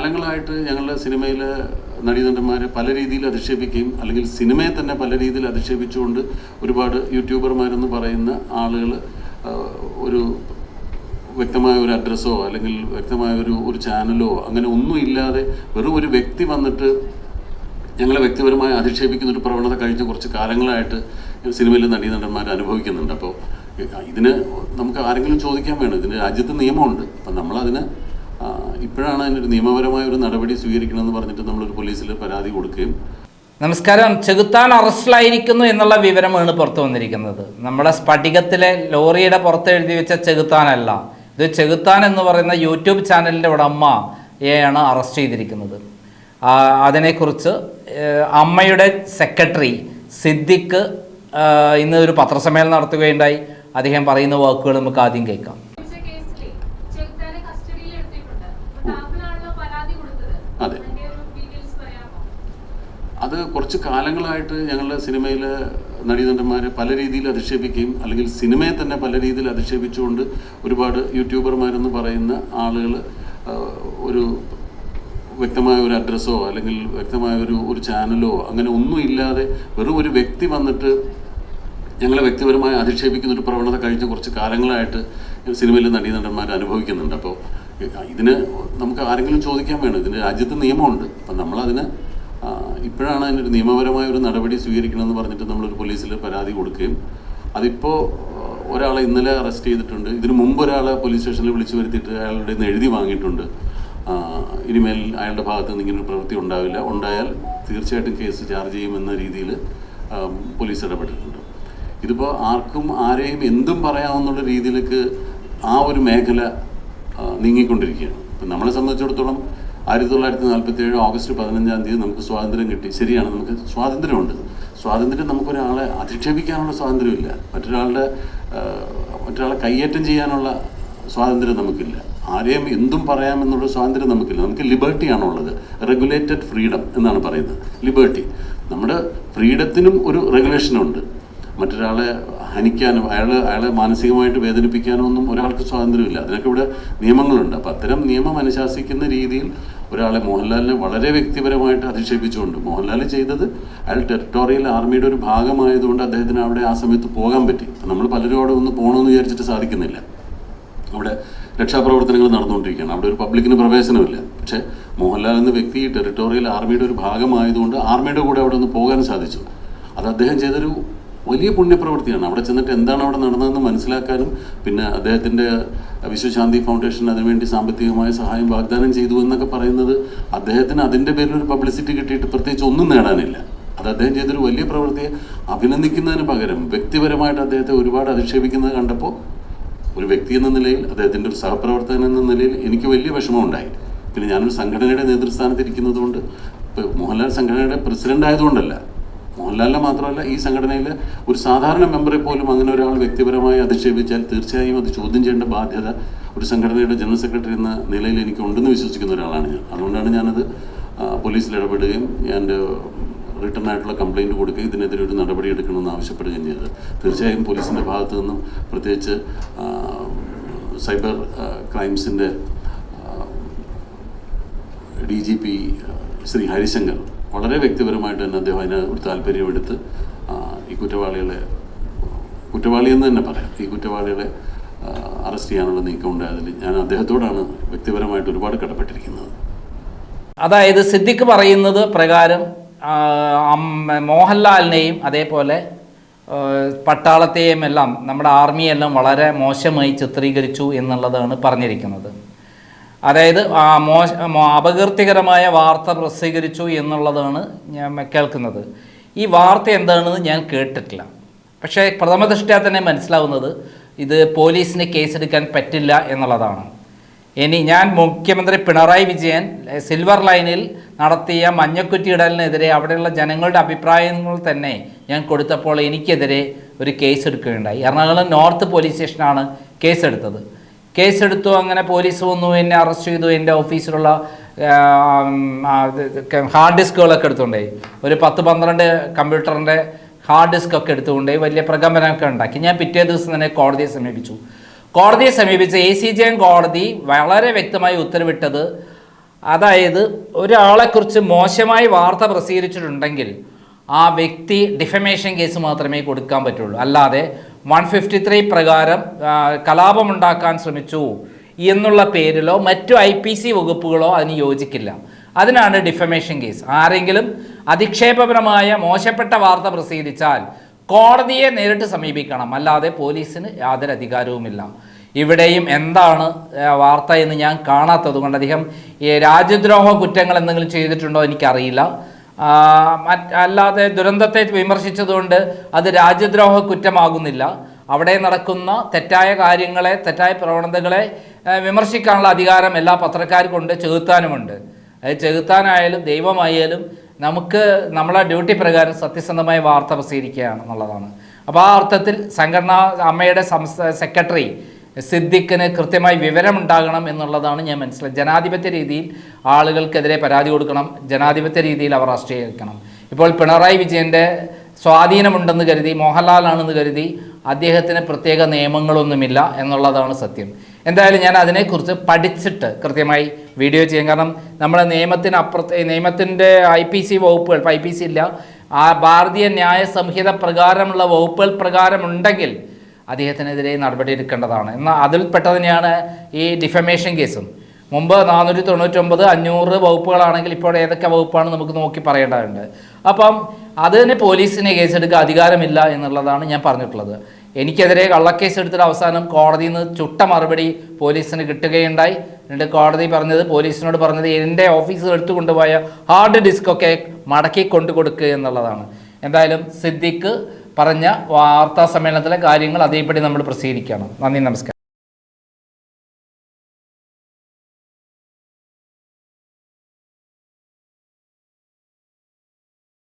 കാലങ്ങളായിട്ട് ഞങ്ങളുടെ സിനിമയിലെ നടീനടന്മാരെ പല രീതിയിൽ അധിക്ഷേപിക്കുകയും അല്ലെങ്കിൽ സിനിമയെ തന്നെ പല രീതിയിൽ അധിക്ഷേപിച്ചുകൊണ്ട് ഒരുപാട് യൂട്യൂബർമാരെന്ന് പറയുന്ന ആളുകൾ ഒരു വ്യക്തമായ ഒരു അഡ്രസ്സോ അല്ലെങ്കിൽ വ്യക്തമായ ഒരു ഒരു ചാനലോ അങ്ങനെ ഒന്നും ഇല്ലാതെ വെറും ഒരു വ്യക്തി വന്നിട്ട് ഞങ്ങളെ വ്യക്തിപരമായി അധിക്ഷേപിക്കുന്ന ഒരു പ്രവണത കഴിഞ്ഞ കുറച്ച് കാലങ്ങളായിട്ട് സിനിമയിലെ നടീനടന്മാർ അനുഭവിക്കുന്നുണ്ട്. അപ്പോൾ ഇതിന് നമുക്ക് ആരെങ്കിലും ചോദിക്കാൻ വേണം. ഇതിന് രാജ്യത്ത് നിയമമുണ്ട്. അപ്പം നമ്മളതിന് ഇപ്പോഴാണ് അതിനൊരു നിയമപരമായ ഒരു നടപടി സ്വീകരിക്കണമെന്ന് പറഞ്ഞിട്ട് നമ്മളൊരു പോലീസിൽ പരാതി കൊടുക്കുകയും. നമസ്കാരം. ചെകുത്താൻ അറസ്റ്റിലായിരിക്കുന്നു എന്നുള്ള വിവരമാണ് പുറത്തു വന്നിരിക്കുന്നത്. നമ്മുടെ സ്ഫടികത്തിലെ ലോറിയുടെ പുറത്ത് എഴുതി വെച്ച ചെകുത്താനല്ല. ഇത് ചെകുത്താൻ എന്ന് പറയുന്ന യൂട്യൂബ് ചാനലിന്റെ ഉടമയാണ് അറസ്റ്റ് ചെയ്തിരിക്കുന്നത്. അതിനെക്കുറിച്ച് അമ്മയുടെ സെക്രട്ടറി സിദ്ദിഖ് ഇന്ന് ഒരു പത്രസമ്മേളനം നടത്തുകയുണ്ടായി. അദ്ദേഹം പറയുന്ന വാക്കുകൾ നമുക്ക് ആദ്യം കേൾക്കാം വിളിച്ച കേസിലെ ചെകുത്താനെ കസ്റ്റഡിയിൽ എടുത്തിട്ടുണ്ട്. അപ്പൊ താങ്കളാണല്ലോ പരാതി കൊടുത്തത്. അതെ. അതിന്റെ ഒരു ഡീറ്റെയിൽസ് പറയാമോ? അത് കുറച്ച് കാലങ്ങളായിട്ട് ഞങ്ങളുടെ സിനിമയിലെ നടീനടന്മാരെ പല രീതിയിൽ അധിക്ഷേപിക്കുകയും അല്ലെങ്കിൽ സിനിമയെ തന്നെ പല രീതിയിൽ അധിക്ഷേപിച്ചുകൊണ്ട് ഒരുപാട് യൂട്യൂബർമാരെന്ന് പറയുന്ന ആളുകൾ ഒരു വ്യക്തമായ ഒരു അഡ്രസ്സോ അല്ലെങ്കിൽ വ്യക്തമായ ഒരു ഒരു ചാനലോ അങ്ങനെ ഒന്നും ഇല്ലാതെ വെറും ഒരു വ്യക്തി വന്നിട്ട് ഞങ്ങളെ വ്യക്തിപരമായി അധിക്ഷേപിക്കുന്ന ഒരു പ്രവണത കഴിഞ്ഞ കുറച്ച് കാലങ്ങളായിട്ട് സിനിമയിലെ നടീനടന്മാർ അനുഭവിക്കുന്നുണ്ട്. അപ്പോൾ ഇതിന് നമുക്ക് ആരെങ്കിലും ചോദിക്കാൻ വേണം. ഇതിന് രാജ്യത്ത് നിയമമുണ്ട്. അപ്പം നമ്മളതിന് ഇപ്പോഴാണ് അതിനൊരു നിയമപരമായ ഒരു നടപടി സ്വീകരിക്കണമെന്ന് പറഞ്ഞിട്ട് നമ്മളൊരു പോലീസിൽ പരാതി കൊടുക്കുകയും അതിപ്പോൾ ഒരാളെ ഇന്നലെ അറസ്റ്റ് ചെയ്തിട്ടുണ്ട്. ഇതിനു മുമ്പ് ഒരാളെ പോലീസ് സ്റ്റേഷനിൽ വിളിച്ചു വരുത്തിയിട്ട് അയാളുടെ നിന്ന് എഴുതി വാങ്ങിയിട്ടുണ്ട്. ഇനിമേൽ അയാളുടെ ഭാഗത്ത് നിന്ന് ഇങ്ങനൊരു പ്രവൃത്തി ഉണ്ടാവില്ല. ഉണ്ടായാൽ തീർച്ചയായിട്ടും കേസ് ചാർജ് ചെയ്യുമെന്ന രീതിയിൽ പോലീസ് ഇടപെട്ടിട്ടുണ്ട്. ഇതിപ്പോൾ ആർക്കും ആരെയും എന്തും പറയാമെന്നുള്ള രീതിയിലേക്ക് ആ ഒരു മേഖല നീങ്ങിക്കൊണ്ടിരിക്കുകയാണ്. ഇപ്പം നമ്മളെ സംബന്ധിച്ചിടത്തോളം ആയിരത്തി തൊള്ളായിരത്തി നാൽപ്പത്തി ഏഴ് ഓഗസ്റ്റ് പതിനഞ്ചാം തീയതി നമുക്ക് സ്വാതന്ത്ര്യം കിട്ടി. ശരിയാണ് നമുക്ക് സ്വാതന്ത്ര്യമുണ്ട്. സ്വാതന്ത്ര്യം നമുക്കൊരാളെ അധിക്ഷേപിക്കാനുള്ള സ്വാതന്ത്ര്യമില്ല. മറ്റൊരാളുടെ മറ്റൊരാളെ കയ്യേറ്റം ചെയ്യാനുള്ള സ്വാതന്ത്ര്യം നമുക്കില്ല. ആരെയും എന്തും പറയാമെന്നുള്ള സ്വാതന്ത്ര്യം നമുക്കില്ല. നമുക്ക് ലിബർട്ടിയാണുള്ളത്. റെഗുലേറ്റഡ് ഫ്രീഡം എന്നാണ് പറയുന്നത്. ലിബർട്ടി. നമ്മുടെ ഫ്രീഡത്തിനും ഒരു റെഗുലേഷനുണ്ട്. മറ്റൊരാളെ ഹനിക്കാനോ അയാളെ അയാളെ മാനസികമായിട്ട് വേദനിപ്പിക്കാനോ ഒന്നും ഒരാൾക്ക് സ്വാതന്ത്ര്യമില്ല. അതിനൊക്കെ ഇവിടെ നിയമങ്ങളുണ്ട്. അപ്പം അത്തരം നിയമം അനുശാസിക്കുന്ന രീതിയിൽ ഒരാളെ മോഹൻലാലിനെ വളരെ വ്യക്തിപരമായിട്ട് അധിക്ഷേപിച്ചുകൊണ്ട് മോഹൻലാൽ ചെയ്തത് അയാൾ ടെറിട്ടോറിയൽ ആർമിയുടെ ഒരു ഭാഗമായതുകൊണ്ട് അദ്ദേഹത്തിന് അവിടെ ആ സമയത്ത് പോകാൻ പറ്റി. നമ്മൾ പലരും അവിടെ ഒന്ന് പോകണമെന്ന് വിചാരിച്ചിട്ട് സാധിക്കുന്നില്ല. അവിടെ രക്ഷാപ്രവർത്തനങ്ങൾ നടന്നുകൊണ്ടിരിക്കുകയാണ്. അവിടെ ഒരു പബ്ലിക്കിന് പ്രവേശനമില്ല. പക്ഷേ മോഹൻലാൽ എന്ന വ്യക്തി ടെറിട്ടോറിയൽ ആർമിയുടെ ഒരു ഭാഗമായതുകൊണ്ട് ആർമിയുടെ കൂടെ അവിടെ ഒന്ന് പോകാൻ സാധിച്ചു. അത് അദ്ദേഹം ചെയ്തൊരു വലിയ പുണ്യപ്രവൃത്തിയാണ്. അവിടെ ചെന്നിട്ട് എന്താണ് അവിടെ നടന്നതെന്ന് മനസ്സിലാക്കാനും പിന്നെ അദ്ദേഹത്തിന്റെ വിശ്വശാന്തി ഫൗണ്ടേഷൻ അതിനുവേണ്ടി സാമ്പത്തികമായ സഹായം വാഗ്ദാനം ചെയ്തു എന്നൊക്കെ പറയുന്നത് അദ്ദേഹത്തിന് അതിന്റെ പേരിൽ ഒരു പബ്ലിസിറ്റി കിട്ടിയിട്ട് പ്രത്യേകിച്ച് ഒന്നും നേടാനില്ല. അത് അദ്ദേഹം ചെയ്തൊരു വലിയ പ്രവൃത്തിയെ അഭിനന്ദിക്കുന്നതിന് പകരം വ്യക്തിപരമായിട്ട് അദ്ദേഹത്തെ ഒരുപാട് അധിക്ഷേപിക്കുന്നത് കണ്ടപ്പോൾ ഒരു വ്യക്തി എന്ന നിലയിൽ അദ്ദേഹത്തിന്റെ ഒരു സഹപ്രവർത്തകൻ എന്ന നിലയിൽ എനിക്ക് വലിയ വിഷമമുണ്ടായി. പിന്നെ ഞാനൊരു സംഘടനയുടെ നേതൃസ്ഥാനത്ത് ഇരിക്കുന്നത് കൊണ്ട് ഇപ്പോൾ മോഹൻലാൽ സംഘടനയുടെ പ്രസിഡന്റ് ആയതുകൊണ്ടല്ല മോഹൻലാലിനെ മാത്രമല്ല ഈ സംഘടനയിൽ ഒരു സാധാരണ മെമ്പറെ പോലും അങ്ങനെ ഒരാൾ വ്യക്തിപരമായി അധിക്ഷേപിച്ചാൽ തീർച്ചയായും അത് ചോദ്യം ചെയ്യേണ്ട ബാധ്യത ഒരു സംഘടനയുടെ ജനറൽ സെക്രട്ടറി എന്ന നിലയിൽ എനിക്ക് ഉണ്ടെന്ന് വിശ്വസിക്കുന്ന ഒരാളാണ് ഞാൻ. അതുകൊണ്ടാണ് ഞാനത് പോലീസിൽ ഇടപെടുകയും ഞാൻ റിട്ടേൺ ആയിട്ടുള്ള കംപ്ലയിന്റ് കൊടുക്കുകയും ഇതിനെതിരെ ഒരു നടപടി എടുക്കണമെന്ന് ആവശ്യപ്പെടുകയും ചെയ്തത്. തീർച്ചയായും പോലീസിന്റെ ഭാഗത്തു നിന്നും പ്രത്യേകിച്ച് cyber ക്രൈംസിന്റെ D G P Shri Harishankar വളരെ വ്യക്തിപരമായിട്ട് തന്നെ അദ്ദേഹം അതിന് ഒരു താല്പര്യമെടുത്ത് ഈ കുറ്റവാളികളെ കുറ്റവാളി എന്ന് തന്നെ പറയാം. ഈ കുറ്റവാളികളെ അറസ്റ്റ് ചെയ്യാനുള്ള നീക്കം ഉണ്ടായതിൽ ഞാൻ അദ്ദേഹത്തോടാണ് വ്യക്തിപരമായിട്ട് ഒരുപാട് കടപ്പെട്ടിരിക്കുന്നത്. അതായത് സിദ്ദിഖ് പറയുന്നത് പ്രകാരം മോഹൻലാലിനെയും അതേപോലെ പട്ടാളത്തെയും എല്ലാം നമ്മുടെ ആർമിയെല്ലാം വളരെ മോശമായി ചിത്രീകരിച്ചു എന്നുള്ളതാണ് പറഞ്ഞിരിക്കുന്നത്. അതായത് മോശ അപകീർത്തികരമായ വാർത്ത പ്രസിദ്ധീകരിച്ചു എന്നുള്ളതാണ് ഞാൻ കേൾക്കുന്നത്. ഈ വാർത്ത എന്താണെന്ന് ഞാൻ കേട്ടിട്ടില്ല. പക്ഷേ പ്രഥമ പ്രഥമദൃഷ്ട്യാ തന്നെ മനസ്സിലാവുന്നത് ഇത് പോലീസിന് കേസെടുക്കാൻ പറ്റില്ല എന്നുള്ളതാണ്. ഇനി ഞാൻ മുഖ്യമന്ത്രി പിണറായി വിജയൻ സിൽവർ ലൈനിൽ നടത്തിയ മഞ്ഞക്കുറ്റി ഇടലിനെതിരെ അവിടെയുള്ള ജനങ്ങളുടെ അഭിപ്രായങ്ങൾ തന്നെ ഞാൻ കൊടുത്തപ്പോൾ എനിക്കെതിരെ ഒരു കേസ് എടുക്കുകയുണ്ടായി എറണാകുളം നോർത്ത് പോലീസ് സ്റ്റേഷനാണ് കേസെടുത്തത്. കേസെടുത്തു അങ്ങനെ പോലീസ് വന്നു എന്നെ അറസ്റ്റ് ചെയ്തു എന്റെ ഓഫീസിലുള്ള ഹാർഡ് ഡിസ്കുകളൊക്കെ എടുത്തുകൊണ്ടേ ഒരു പത്ത് പന്ത്രണ്ട് കമ്പ്യൂട്ടറിന്റെ ഹാർഡ് ഡിസ്ക് ഒക്കെ എടുത്തുകൊണ്ട് വലിയ പ്രകമ്പനമൊക്കെ ഉണ്ടാക്കി. ഞാൻ പിറ്റേ ദിവസം തന്നെ കോടതിയെ സമീപിച്ചു. കോടതിയെ സമീപിച്ച് എ സി ജെ കോടതി വളരെ വ്യക്തമായി ഉത്തരവിട്ടത് അതായത് ഒരാളെക്കുറിച്ച് മോശമായി വാർത്ത പ്രസിദ്ധീകരിച്ചിട്ടുണ്ടെങ്കിൽ ആ വ്യക്തി ഡിഫമേഷൻ കേസ് മാത്രമേ കൊടുക്കാൻ പറ്റുള്ളൂ. അല്ലാതെ വൺ ഫിഫ്റ്റി ത്രീ പ്രകാരം കലാപമുണ്ടാക്കാൻ ശ്രമിച്ചു എന്നുള്ള പേരിലോ മറ്റു ഐ പി സി വകുപ്പുകളോ അതിന് യോജിക്കില്ല. അതിനാണ് ഡിഫമേഷൻ കേസ്. ആരെങ്കിലും അധിക്ഷേപപരമായ മോശപ്പെട്ട വാർത്ത പ്രസിദ്ധിച്ചാൽ കോടതിയെ നേരിട്ട് സമീപിക്കണം. അല്ലാതെ പോലീസിന് യാതൊരു അധികാരവുമില്ല. ഇവിടെയും എന്താണ് വാർത്ത എന്ന് ഞാൻ കാണാത്തത് കൊണ്ട് ഈ രാജ്യദ്രോഹ കുറ്റങ്ങൾ എന്തെങ്കിലും ചെയ്തിട്ടുണ്ടോ എനിക്കറിയില്ല. അല്ലാതെ ദുരന്തത്തെ വിമർശിച്ചതുകൊണ്ട് അത് രാജ്യദ്രോഹ കുറ്റമാകുന്നില്ല. അവിടെ നടക്കുന്ന തെറ്റായ കാര്യങ്ങളെ തെറ്റായ പ്രവണതകളെ വിമർശിക്കാനുള്ള അധികാരം എല്ലാ പത്രക്കാർക്കുണ്ട് ചെകുത്താനുമുണ്ട്. അത് ചെകുത്താനായാലും ദൈവമായാലും നമുക്ക് നമ്മളെ ഡ്യൂട്ടി പ്രകാരം സത്യസന്ധമായ വാർത്ത പ്രസിദ്ധീകരിക്കുകയാണ് എന്നുള്ളതാണ് അപ്പോൾ ആ അർത്ഥത്തിൽ സംഘടനാ അമ്മയുടെ സെക്രട്ടറി സിദ്ദിഖിന് കൃത്യമായി വിവരമുണ്ടാകണം എന്നുള്ളതാണ് ഞാൻ മനസ്സിലായത് ജനാധിപത്യ രീതിയിൽ ആളുകൾക്കെതിരെ പരാതി കൊടുക്കണം ജനാധിപത്യ രീതിയിൽ അവർ രാഷ്ട്രീകരിക്കണം ഇപ്പോൾ പിണറായി വിജയന്റെ സ്വാധീനമുണ്ടെന്ന് കരുതി മോഹൻലാലാണെന്ന് കരുതി അദ്ദേഹത്തിന് പ്രത്യേക നിയമങ്ങളൊന്നുമില്ല എന്നുള്ളതാണ് സത്യം. എന്തായാലും ഞാൻ അതിനെക്കുറിച്ച് പഠിച്ചിട്ട് കൃത്യമായി വീഡിയോ ചെയ്യാം. കാരണം നമ്മുടെ നിയമത്തിന് അപ്പുറത്ത് നിയമത്തിന്റെ ഐ പി സി വകുപ്പുകൾ ഐ പി സി ഇല്ല. ആ ഭാരതീയ ന്യായ സംഹിത പ്രകാരമുള്ള വകുപ്പുകൾ പ്രകാരമുണ്ടെങ്കിൽ അദ്ദേഹത്തിനെതിരെ നടപടി എടുക്കേണ്ടതാണ്. എന്നാൽ അതിൽപ്പെട്ട തന്നെയാണ് ഈ ഡിഫമേഷൻ കേസും മുമ്പ് നാനൂറ്റി തൊണ്ണൂറ്റൊമ്പത് അഞ്ഞൂറ് വകുപ്പുകളാണെങ്കിൽ ഇപ്പോൾ ഏതൊക്കെ വകുപ്പാണ് നമുക്ക് നോക്കി പറയേണ്ടതുണ്ട്. അപ്പം അതിന് പോലീസിനെ കേസെടുക്കാൻ അധികാരമില്ല എന്നുള്ളതാണ് ഞാൻ പറഞ്ഞിട്ടുള്ളത്. എനിക്കെതിരെ കള്ളക്കേസ് എടുത്തിട്ട് അവസാനം കോടതിയിൽ നിന്ന് ചുട്ട മറുപടി പോലീസിന് കിട്ടുകയുണ്ടായി. എന്നിട്ട് കോടതി പറഞ്ഞത് പോലീസിനോട് പറഞ്ഞത് എന്റെ ഓഫീസിൽ എടുത്തു കൊണ്ടുപോയ ഹാർഡ് ഡിസ്ക് ഒക്കെ മടക്കി കൊണ്ടു കൊടുക്കുക എന്നുള്ളതാണ്. എന്തായാലും സിദ്ദിഖ് പറഞ്ഞ വാർത്താ സമ്മേളനത്തിലെ കാര്യങ്ങൾ അതേപടി നമ്മൾ പ്രസിദ്ധീകരിക്കുകയാണ്. നന്ദി നമസ്കാരം.